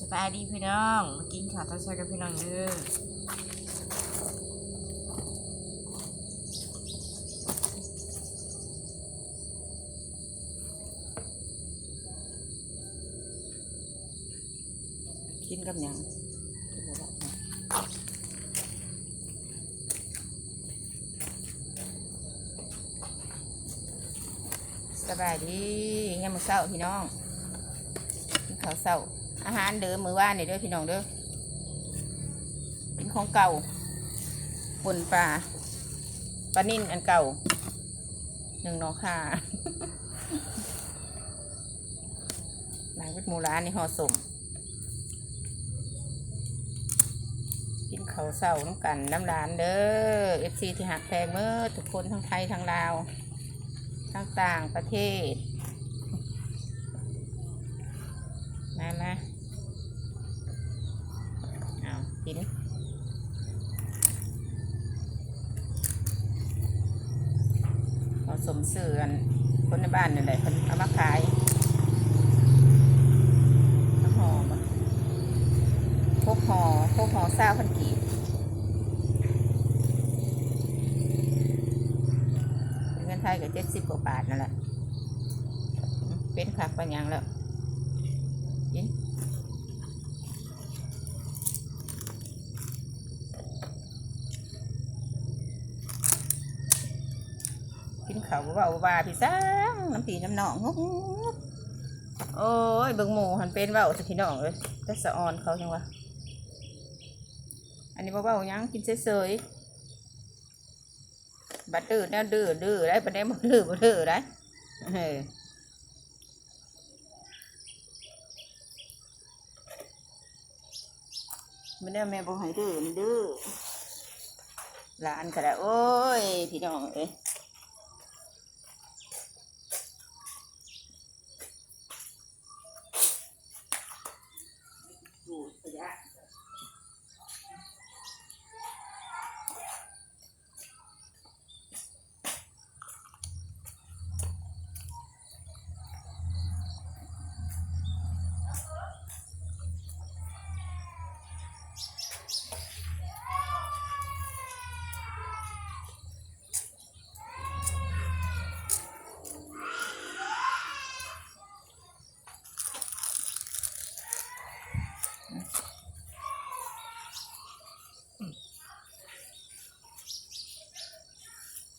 สบายดีพี่น้องมากินข้าวต้มยำกับพี่น้องเด้อกินกับหยังกินกับหยังสบายดียามมื้อเช้าพี่น้องกินข้าวเช้า อาหารเด้อมือว่านนี่เด้อพี่น้องเด้อเป็นของเก่าปนปลาปลานิ่นอันเก่าหนึ่งนอค่ะนางวิทมูร้านนี่ห่อสมกินข้าวเช้าน้ำกันน้ำร้านเด้อเอฟซีที่หักแพงเมื่อทุกคนทั้งไทยทั้งลาวทั้งต่างประเทศ มามาเอากิน สมเสื่อนคนในบ้านนี่แหละคนเอามาขายน้ำหอมพวกห่อพวกห่อซาพันกีบเงินไทยก็เจ็ดสิบกว่าบาทนั่นแหละเป็นคักปัญญังแล้วกิน กินข้าวว่าว่าพี่สังน้ำปีน้ำหนองงุกโอ้ยเบิ่งหมูหันเป็นเว่าสิพี่น้องเลยแต่สะออนเขาจังวะอันนี้บ่เว้าหยังกินเฉยๆบัดดื้อแนวดื้อดื้อได้ประเดี๋ยวบ่ดื้อบ่ดื้อได้เออไม่ได้แม่บอกให้ดื้อมันดื้อหลานก็ได้โอ้ยพี่น้องเอ้ย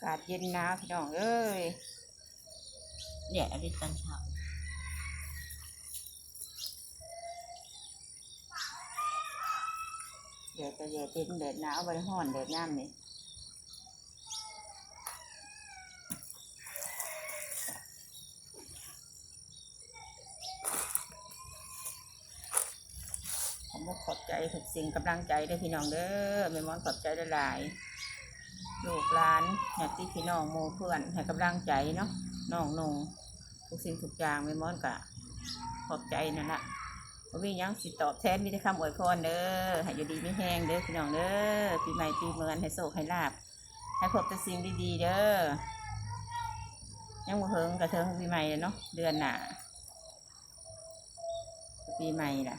กาศเย็นหนาวพี่น้องเอ้ยเนี่ยอดิตอนเช้าเดี๋ยวจะเย็นเป็นแดดหนาวบริห้อนแดดน้ำนี่ผมขอบใจทุกสิ่งกำลังใจด้อพี่น้องเด้อแม่มอนขอบใจหลายๆ ลูกหลานญาติพี่น้องหมู่เพื่อนให้กำลังใจเนาะน้องนงทุกสิ่งทุกอย่างไม่ม้อนกะขอบใจนั่นแหละบ่มีหยังสิตอบแทนมีแต่คำอวยพรเด้อให้อยู่ดีไม่แห้งเด้อพี่น้องเด้อปีใหม่ปีเมือนให้โศกให้ลาบ ให้พบแต่สิ่งดีๆเด้อยังบ่เฮิงกระเทิงปีใหม่เลยเนาะเดือนหน้าปีใหม่ล่ะ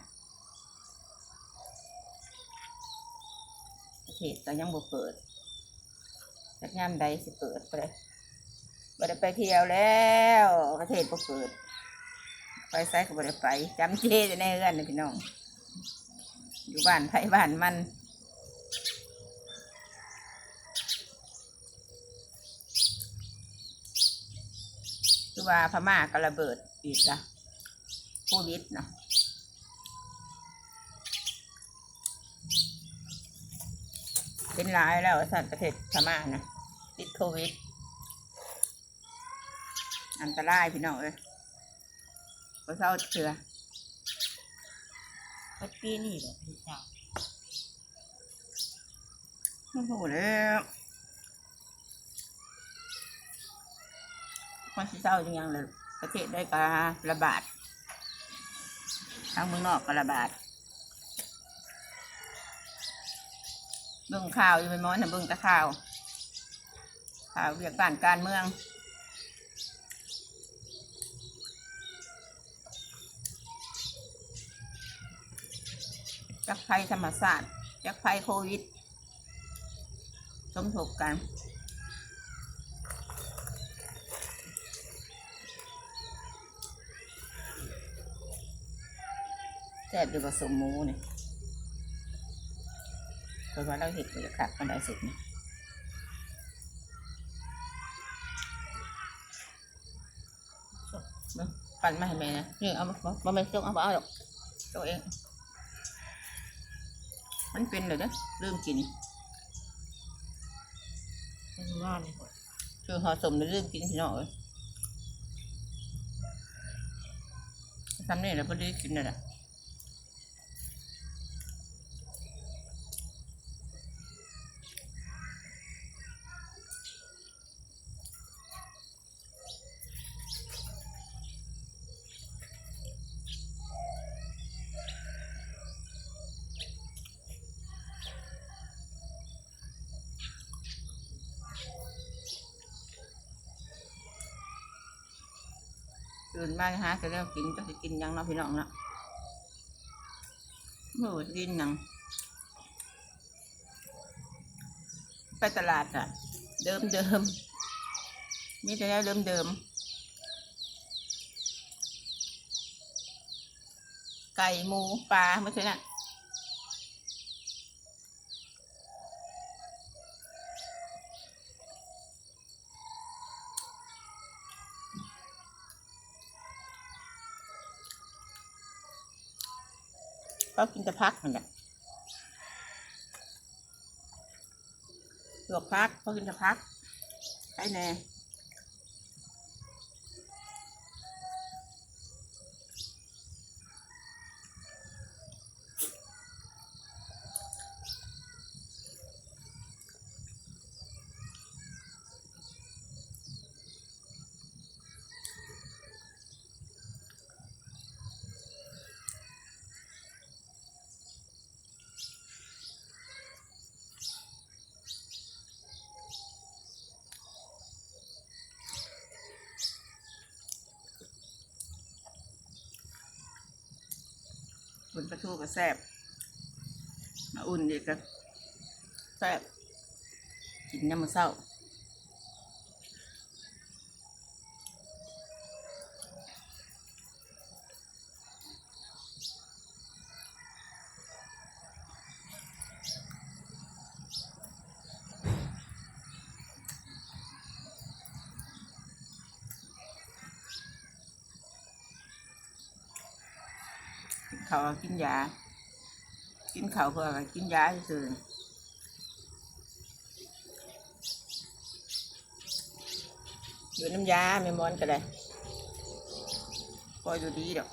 ประเทศก็ยังบ่เปิด จักงามใดสิเปิดไปเลยบ่ได้ไปเที่ยวแล้วประเทศบ่เปิด ไปไซก็บ่ได้ไปจำเจจะแน่เอื้อนนะพี่น้อง อยู่บ้านไผบ้านมันคือว่าพม่าก็ระเบิดอีกละโควิดเนาะเป็นหลายแล้วสัตว์ประเทศพม่านะ วิด อันตรายพี่น้องเอ้ยพอเศร้าเถื่อก็ปีนี่แหละพี่เจ้าโอ้โหแล้วมันสิเศร้าจังยังเลยประเทศได้การะบาดทางเมืองนอกก็ระบาดเบิ่งข่าวอยู่เป็นม้อนนะเบิ่งแตะข่าว ข่าวเรียกการการเมืองจักภัยธรรมศาสตร์จักภัยโควิด สมทบกันแซ่บดีผสมมูนี่ยเพราะว่าเราเห็ดเลยค่ะมันได้สุดนี่ยมา ปั่นมาให้แม่นะนี่เอามาบ่ไม่ต้องเอาบ่เอาหรอกตัวเอง มันเป็นเลยนะเริ่มกินเป็นว่าเลยคือห่อสมในเรื่องกินที่นอกเลยทำนี่แหละพอดีกินนั่นแหละ ตื่นมาฮะจะเริ่มกินจะสิกินยังเนาะพี่น้องเนาะเมื่อวันกินหยังไปตลาดอะ เดิมเดิมมีแต่แล้วเดิมเดิมไก่หมูปลาไม่ใช่น่ะ เขากินแต่พักนั่นแหละลวกพักเขากินแต่พักใช่แน่ คนปลาทูก็แซ่บมาอุ่นอีกก็แซ่บกินยามมื้อเช้า กินข้าวกินยา กินเขาวเพื่อกินยาซื่อๆอยู่น้ำยาไม่มอนก็ได้พออยู่ดีดอก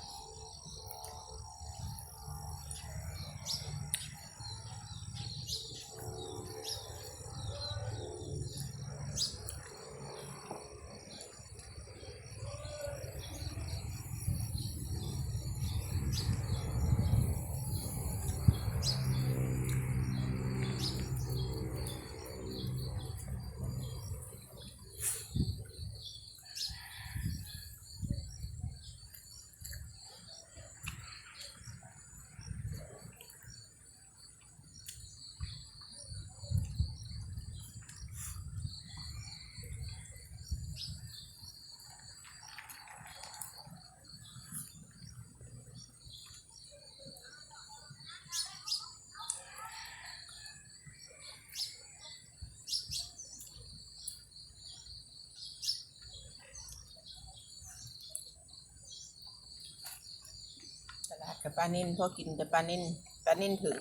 กับปลานิ่นพอกินกับปลานิ่นปลานิ่นถือ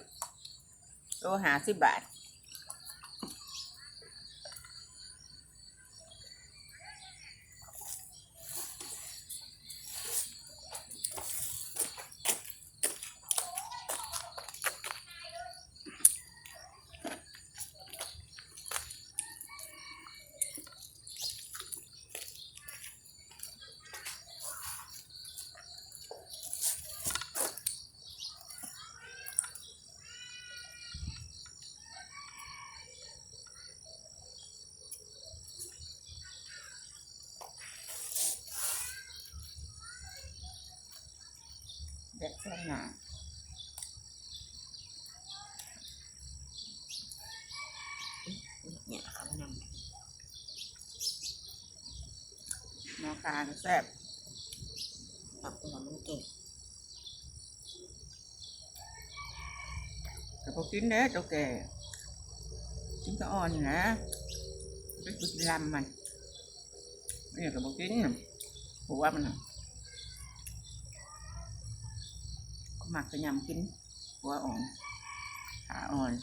โลหาสิบบาท เด็กคนหนาเนี่ยเขานำมอคางแซ่บตับหัวมันเก่งแต่พอกินเนี้ยเจ้าแก่กินก็อ่อนนะไปฝึกลำมันเนี่ยกับพอกินหัวมันนะ หมักกระยำกิน หัวอ่อนขาอ่อน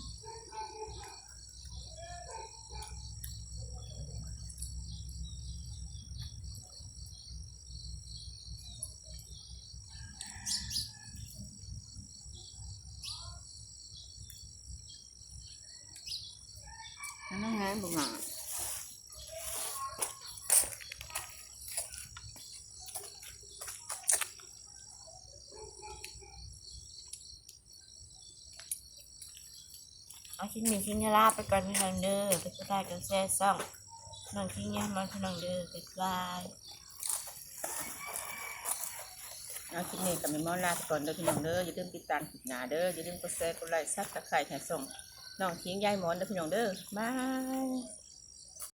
น้องแง่บุ๋งอะ เอาชิ้นหนึ่งชิ้นยาลาไปก่อนพี่น้องเด้อไปก็ได้กันแซ่ซ่องน้องชิ้นยมันพี่น้องเด้อไปบายเอาคลิปนี้กับแม่มอลาไปก่อนเด้อพี่น้องเด้ออย่าลืมติดตามคลิปหน้าเด้ออย่าลืมกดแชร์กดไลค์ซับสไครต์ให้ส่งน้องทิ้งยายหมอนเด้อพี่น้องเด้อบาย